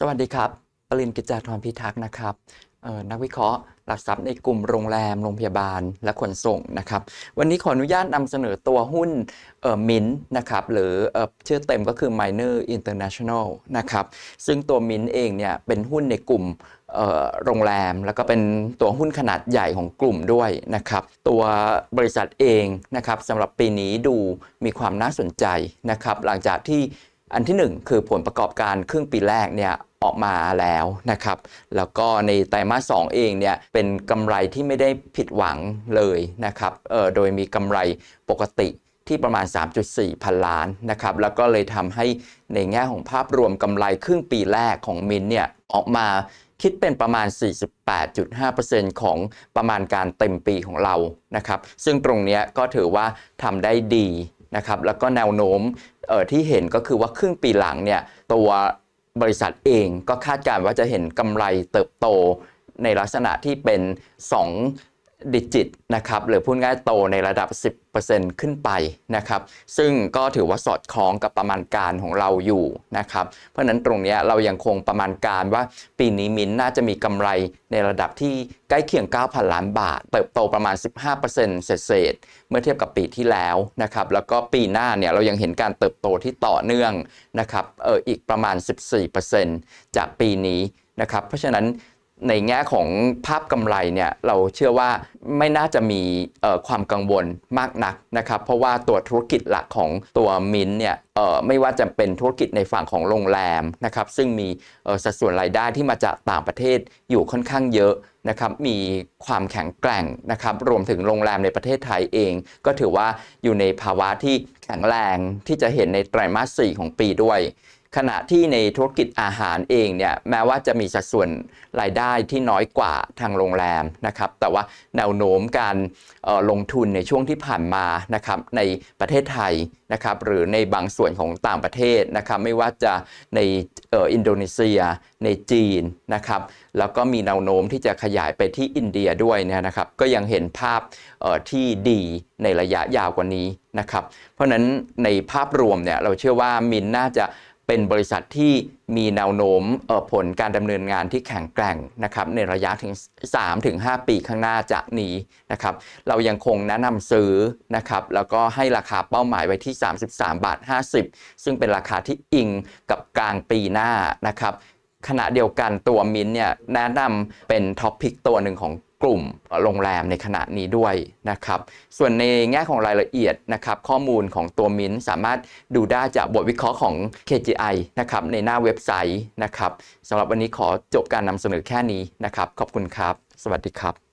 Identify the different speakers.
Speaker 1: สวัสดีครับ ปรินกิจจาธรพิทักษ์นะครับออนักวิเคราะห์หลักทรัพย์ในกลุ่มโรงแรม โรงพยาบาล และขนส่งนะครับ วันนี้ขออนุญาตนำเสนอตัวหุ้นมินนะครับ หรืออชื่อเต็มก็คือ Miner International นะครับ ซึ่งตัวมินเองเนี่ยเป็นหุ้นในกลุ่มโรงแรม แล้วก็เป็นตัวหุ้นขนาดใหญ่ของกลุ่มด้วยนะครับ ตัวบริษัทเองนะครับสำหรับปีนี้ดูมีความน่าสนใจนะครับ หลังจากที่อันที่หนึ่งคือผลประกอบการครึ่งปีแรกเนี่ย ออกมาแล้วนะครับ แล้วก็ในไตรมาสสองเองเนี่ยเป็นกำไรที่ไม่ได้ผิดหวังเลยนะครับเออโดยมีกำไรปกติที่ประมาณ 3.4 พันล้านนะครับ แล้วก็เลยทำให้ในแง่ของภาพรวมกำไรครึ่งปีแรกของมินเนี่ยออกมาคิดเป็นประมาณ 48.5%ของประมาณการเต็มปีของเรานะครับ ซึ่งตรงนี้ก็ถือว่าทำได้ดีนะครับ แล้วก็แนวโน้มออที่เห็นก็คือว่าครึ่งปีหลังเนี่ยตัว บริษัทเองก็คาดการณ์ว่าจะเห็นกำไรเติบโตในลักษณะที่เป็น 2 ดิจิตนะครับหรือพูดง่ายโตในระดับ 10%ขึ้นไปนะครับซึ่งก็ถือว่าสอดคล้องกับประมาณการของเราอยู่นะครับเพราะฉะนั้นตรงนี้เรายังคงประมาณการว่าปีนี้มินน่าจะมีกำไรในระดับที่ใกล้เคียง 9,000 ล้านบาท เติบโตประมาณ 15%เศษเมื่อเทียบกับปีที่แล้วนะครับแล้วก็ปีหน้าเนี่ยเรายังเห็นการเติบโตที่ต่อเนื่องนะครับเอออีกประมาณ 14%จากปีนี้นะครับเพราะฉะนั้น ในแง่ของภาพกำไรเนี่ยเราเชื่อว่าไม่น่าจะมีความกังวลมากนักนะครับ เพราะว่าตัวธุรกิจหลักของตัวมินเนี่ยไม่ว่าจะเป็นธุรกิจในฝั่งของโรงแรมนะครับซึ่งมีสัดส่วนรายได้ที่มาจากต่างประเทศอยู่ค่อนข้างเยอะนะครับมีความแข็งแกร่งนะครับรวมถึงโรงแรมในประเทศไทยเอง ก็ถือว่าอยู่ในภาวะที่แข็งแรงที่จะเห็นในไตรมาส 4 ของปีด้วยขณะที่ในธุรกิจอาหารเองเนี่ยแม้ว่าจะมีสัดส่วนรายได้ที่น้อยกว่าทางโรงแรมนะครับแต่ว่าแนวโน้มการออลงทุนในช่วงที่ผ่านมานะครับในประเทศไทยนะครับหรือในบางส่วนของต่างประเทศนะครับไม่ว่าจะในอ,อ,อินโดนีเซีย ในจีนนะครับแล้วก็มีแนวโน้มที่จะขยายไปที่อินเดียด้วยนะครับก็ยังเห็นภาพออที่ดีในระยะยาวกว่านี้นะครับเพราะฉะนั้นในภาพรวมเนี่ยเราเชื่อว่ามินน่าจะ เป็นบริษัทที่มีแนวโน้มผลการดำเนินงานที่แข็งแกร่งนะครับในระยะถึง 3-5 ปีข้างหน้าจากนี้นะครับเรายังคงแนะนำซื้อนะครับแล้วก็ให้ราคาเป้าหมายไว้ที่ 33 บาท 50 ซึ่งเป็นราคาที่อิงกับกลางปีหน้านะครับ ขณะเดียวกันตัวมินเนี่ยแนะนำเป็นท็อปพิกตัวหนึ่งของกลุ่มโรงแรมในขณะนี้ด้วยนะครับ ส่วนในแง่ของรายละเอียดนะครับข้อมูลของตัวมินสามารถดูได้จากบทวิเคราะห์ของ KGI นะครับในหน้าเว็บไซต์นะครับสำหรับวันนี้ขอจบการนำเสนอแค่นี้นะครับ ขอบคุณครับ สวัสดีครับ